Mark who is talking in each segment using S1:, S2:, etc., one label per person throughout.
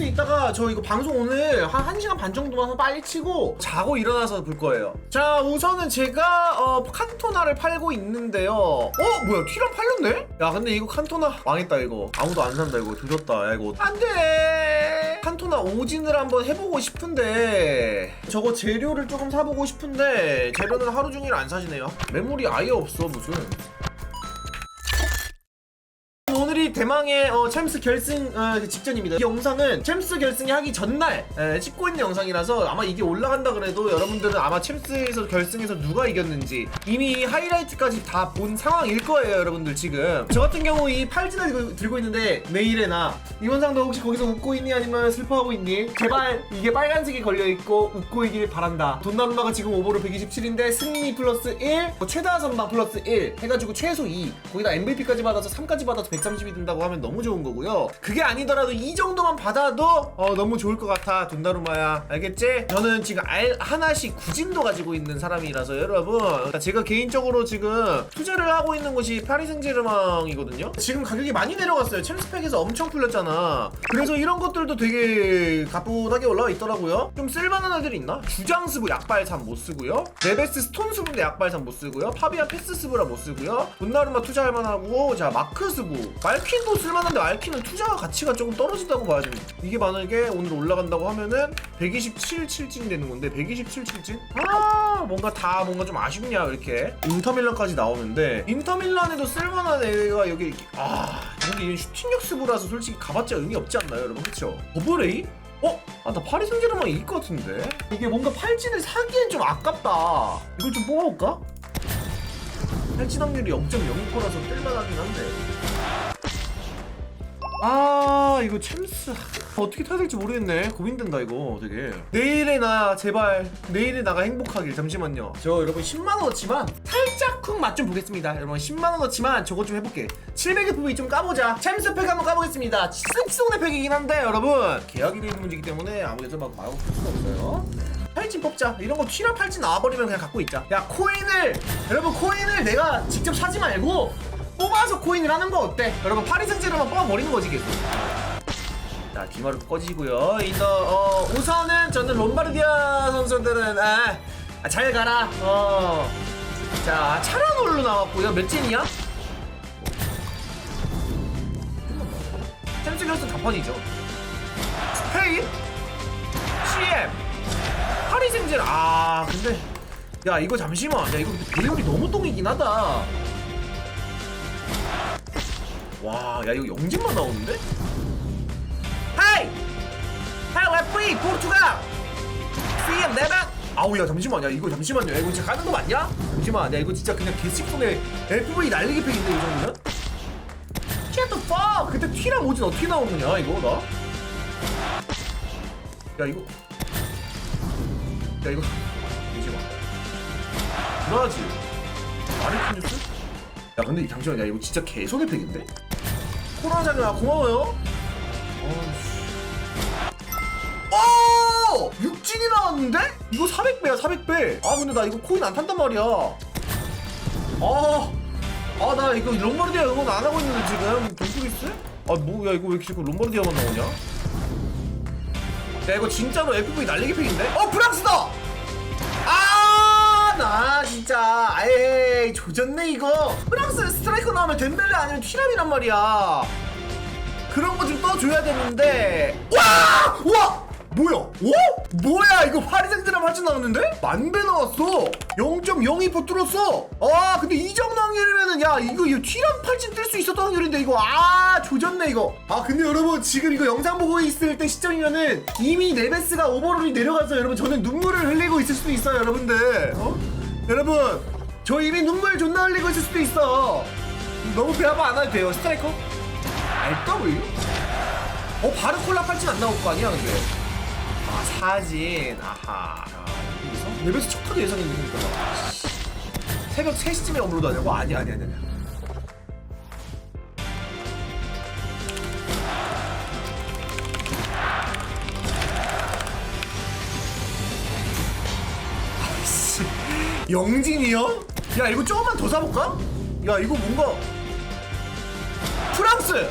S1: 챔스 이따가 저 이거 방송 오늘 한 1시간 반 정도만 빨리 치고 자고 일어나서 볼 거예요. 자, 우선은 제가 어, 칸토나를 팔고 있는데요. 어, 뭐야? 티랑 팔렸네? 야, 근데 이거 칸토나 망했다 이거. 아무도 안 산다 이거. 조졌다. 야, 이거 안 돼. 칸토나 오진을 한번 해보고 싶은데 저거 재료를 조금 사보고 싶은데 재료는 하루 종일 안 사지네요. 매물이 아예 없어 무슨. 대망의 어, 챔스 결승 어, 직전입니다. 이 영상은 챔스 결승이 하기 전날 에, 찍고 있는 영상이라서 아마 이게 올라간다 그래도 여러분들은 아마 챔스에서 결승에서 누가 이겼는지 이미 하이라이트까지 다 본 상황일 거예요, 여러분들 지금. 저 같은 경우 이 팔찌를 들고, 들고 있는데 내일의 나 이원상도 혹시 거기서 웃고 있니 아니면 슬퍼하고 있니? 제발 이게 빨간색이 걸려 있고 웃고 있길 바란다. 돈나루마가 지금 오버로 127인데 승리 플러스 1, 뭐 최다 선방 플러스 1 해가지고 최소 2 거기다 MVP까지 받아서 3까지 받아서 130이 든다 고 하면 너무 좋은 거고요. 그게 아니더라도 이 정도만 받아도 어, 너무 좋을 것 같아 돈나루마야 알겠지? 저는 지금 알 하나씩 구진도 가지고 있는 사람이라서 여러분 그러니까 제가 개인적으로 지금 투자를 하고 있는 곳이 파리 생제르맹이거든요. 지금 가격이 많이 내려갔어요. 챔스팩에서 엄청 풀렸잖아. 그래서 이런 것들도 되게 가뿐하게 올라와 있더라고요. 좀 쓸만한 애들 있나? 주장스부 약발산 못 쓰고요. 레베스 스톤스부인데 약발산 못 쓰고요. 파비안 패스스부라 못 쓰고요. 돈나루마 투자할 만하고 자 마크스부 말퀸 도 쓸만한데 말퀸은 투자 가치가 조금 떨어진다고 봐야지. 이게 만약에 오늘 올라간다고 하면은 127 칠진 되는 건데 127 칠진? 아 뭔가 다 뭔가 좀 아쉽냐 이렇게 인터밀란까지 나오는데 인터밀란에도 쓸만한 애가 여기 이렇게 아 근데 이건 슈팅력 스부라서 솔직히 가봤자 의미 없지 않나요 여러분 그쵸? 버블레이? 어? 아 나 파리 생제르맹 이길 것 같은데 이게 뭔가 팔진을 사기엔 좀 아깝다 이걸 좀 뽑아볼까? 팔진 확률이 0.02%라서 뜰만하긴 한데 아 이거 챔스. 어떻게 타야 될지 모르겠네. 고민된다 이거. 되게. 내일의 나 제발. 내일의 나가 행복하길. 잠시만요. 저 여러분 10만원어치만 살짝 쿵 맛 좀 보겠습니다. 여러분 10만원어치만 저거 좀 해볼게. 700FV 좀 까보자. 챔스 팩 한번 까보겠습니다. 쓱송의 팩이긴 한데 여러분. 계약이 되는 문제이기 때문에 아무래도 막 마구 풀 수가 없어요. 팔찌 뽑자. 이런 거 튀라 팔찌 나와버리면 그냥 갖고 있자. 야 코인을 여러분 코인을 내가 직접 사지 말고 뽑아서 코인을 하는 거 어때? 여러분 파리 생제르만 뽑아버리는 거지 계속. 자 기마루 꺼지고요. 이거 어, 우선은 저는 롬바르디아 선수들은 아, 아, 잘 가라. 어자 차라놀로 나왔고요. 몇 찐이야? 챔스 결승 다판이죠. 스페인? CM 파리 생제르 아 근데 야 이거 잠시만. 야 이거 배율이 너무 똥이긴 하다 와, 야 이거 영진만 나오는데? 하이! 하이 웨프리 포르투갈! CM 네바! 아우 야 잠시만 야 이거 잠시만요 야 이거 진짜 까는 거 맞냐? 잠시만 야 이거 진짜 그냥 개식손에 FV 날리기 팩인데 이 정도면? Fuck! 그때 T랑 오진 어떻게 나오느냐 이거 나? 야 이거 야 이거 잠시만 불안하지? 아리킨 뉴스? 야 근데 잠시만 야 이거 진짜 개손의 팩인데? 코라장아 고마워요 어 육진이 나왔는데? 이거 400배야 400배 아 근데 나 이거 코인 안 탄단 말이야 아 아 나 이거 롬바르디아 응원 안 하고 있는데 지금 동프리스? 아 뭐야 이거 왜 이렇게 자꾸 롬바르디아만 나오냐 야 이거 진짜로 FV 날리기 팩인데? 어 프랑스다! 아, 나 진짜 에이 조졌네 이거. 프랑스 스트라이커 나오면 덴벨레 아니면 튀람이란 말이야. 그런 거 좀 떠줘야 되는데. 와! 와! 뭐야? 오? 뭐야 이거 파리생제르맹 할줄 나왔는데? 만배 나왔어 0.02% 뚫었어 아 근데 이 정도 확률이면은 야 이거 이거 튀랑 팔진 뜰 수 있었던 확률인데 이거 아 조졌네 이거 아 근데 여러분 지금 이거 영상 보고 있을 때 시점이면은 이미 네베스가 오버롤이 내려가서 여러분 저는 눈물을 흘리고 있을 수도 있어요 여러분들 어? 여러분 저 이미 눈물 존나 흘리고 있을 수도 있어 너무 배 아파 안 해도 돼요 스트라이커? RW? 어 바르콜라 팔진 안 나올 거 아니야 근데 아 사진 아하 야, 여기서 레벨스 첫 카드 예상했는데 그러니까. 새벽 3시쯤에 업로드 하냐고? 아니 아니 아니 아니 아이씨 영진이요? 야 이거 조금만 더 사볼까? 야 이거 뭔가 프랑스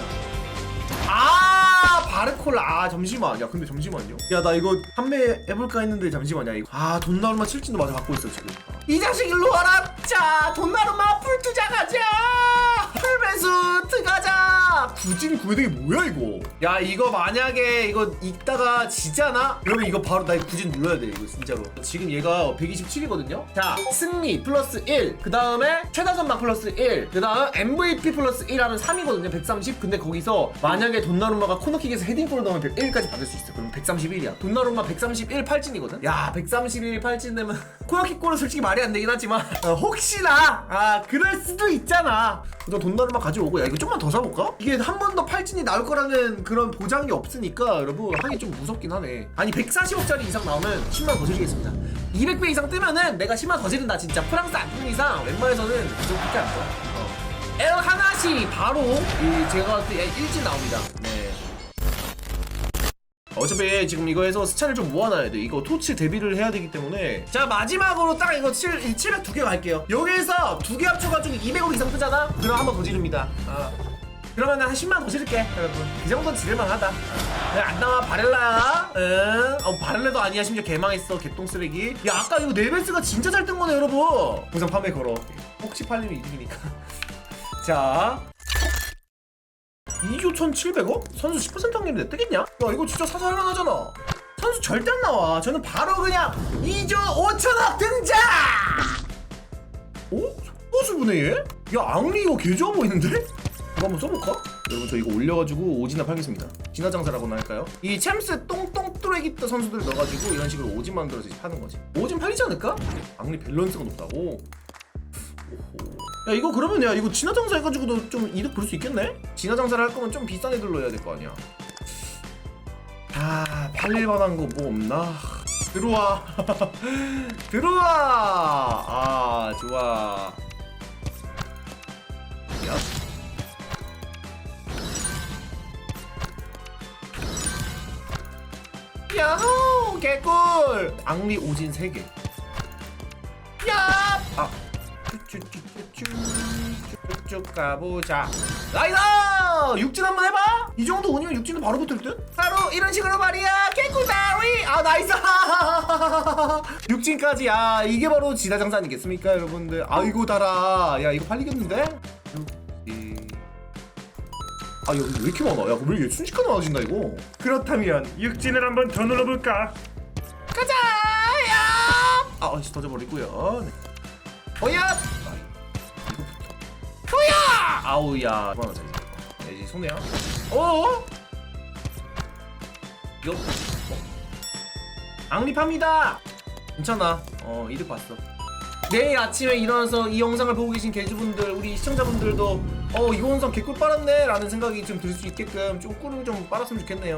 S1: 아 바르콜라. 아 잠시만. 야 근데 잠시만요. 야 나 이거 판매해볼까 했는데 잠시만요. 이거. 아 돈나루마 칠진도 마저 갖고 있어 지금. 이 자식 일로 와라! 자 돈나루마 풀 투자 가자! 풀배수 트가자! 구진 구매되기 뭐야 이거? 야 이거 만약에 이거 읽다가 지잖아? 그러면 이거 바로 나 구진 눌러야 돼 이거 진짜로. 지금 얘가 127이거든요? 자 승리 플러스 1그 다음에 최다 선방 플러스 1그 다음 MVP 플러스 1 하면 3이거든요 130 근데 거기서 만약에 돈나루마가 코너킥에서 헤딩골 넣으면 101까지 받을 수 있어. 그럼 131이야. 돈나루마 131 팔진이거든? 야 131 팔진 되면 코너킥 골은 솔직히 말이 안 되긴 하지만 어, 혹시나 아 그럴 수도 있잖아. 일단 돈나루마 가져오고 야 이거 좀만 더 사볼까? 이게 한 번더 팔진이 나올 거라는 그런 보장이 없으니까 여러분 하기 좀 무섭긴 하네. 아니 140억짜리 이상 나오면 10만 더 드리겠습니다. 200배 이상 뜨면은 내가 10만 더 지른다 진짜. 프랑스 안 뜨는 이상 웬만해서는 그 정도밖에 안 떠. 어. 엘 하나시 바로 이 제가 봤을 때 일진 나옵니다. 네 어차피 지금 이거 해서 스차를 좀 모아놔야 돼. 이거 토치 데뷔를 해야 되기 때문에. 자, 마지막으로 딱 이거 7, 700 두 개 갈게요. 여기에서 두 개 합쳐가지고 200억 이상 뜨잖아? 그럼 한 번 더 지릅니다. 아. 그러면 한 10만 더 지를게, 여러분. 그 정도는 지를만 하다. 그냥 안 나와, 바렐라야. 응. 어, 바렐라도 아니야. 심지어 개망했어. 개똥 쓰레기. 야, 아까 이거 네베스가 진짜 잘 뜬 거네, 여러분. 우선 판매 걸어. 혹시 팔리면 이득이니까. 자, 2조 1,700억? 선수 10% 확률인데 뜨겠냐? 야 이거 진짜 사살만하잖아 선수 절대 안 나와 저는 바로 그냥 2조 5천억 등장! 오? 속보수분해 얘? 야 앙리 이거 개 좋아 보이는데? 이거 한번 써볼까? 여러분 저 이거 올려가지고 오진나 팔겠습니다 진화장사라고나 할까요? 이 챔스 똥똥 뚜레기 떠 선수들 넣어가지고 이런 식으로 오진 만들어서 파는 거지 오진 팔리지 않을까? 앙리 밸런스가 높다고? 야 이거 그러면 야 이거 진화장사 해가지고도 좀 이득 볼 수 있겠네? 진화장사를 할 거면 좀 비싼 애들로 해야 될 거 아니야 아 팔릴 만한 거 뭐 없나? 들어와 들어와 아 좋아 야 야호 개꿀 앙리 오진 3개 야! 아. 쭉쭉쭉쭉 가보자. 나이다! 육진 한번 해봐! 이 정도 운이면 육진은 바로 붙을 듯? 바로 이런 식으로 말이야! 개꿀다리! 아, 나이스! 육진까지, 아, 이게 바로 지다장사 아니겠습니까, 여러분들? 아이고, 달아. 야, 이거 팔리겠는데? 아, 여기 왜 이렇게 많아? 야, 왜 이게 순식간에 많아진다, 이거?
S2: 그렇다면 육진을 한번 더 눌러볼까?
S1: 가자! 야! 아, 어씨 터져버리고요. 네. 어야! 호야! 아우야. 그만하자 이제. 야, 이제 손해야. 어? 이거. 어. 앙립합니다. 괜찮아. 어 이득 봤어. 내일 아침에 일어나서 이 영상을 보고 계신 개주분들, 우리 시청자분들도 어 이거 영상 개꿀 빨았네 라는 생각이 좀 들 수 있게끔 좀 꿀을 좀 빨았으면 좋겠네요.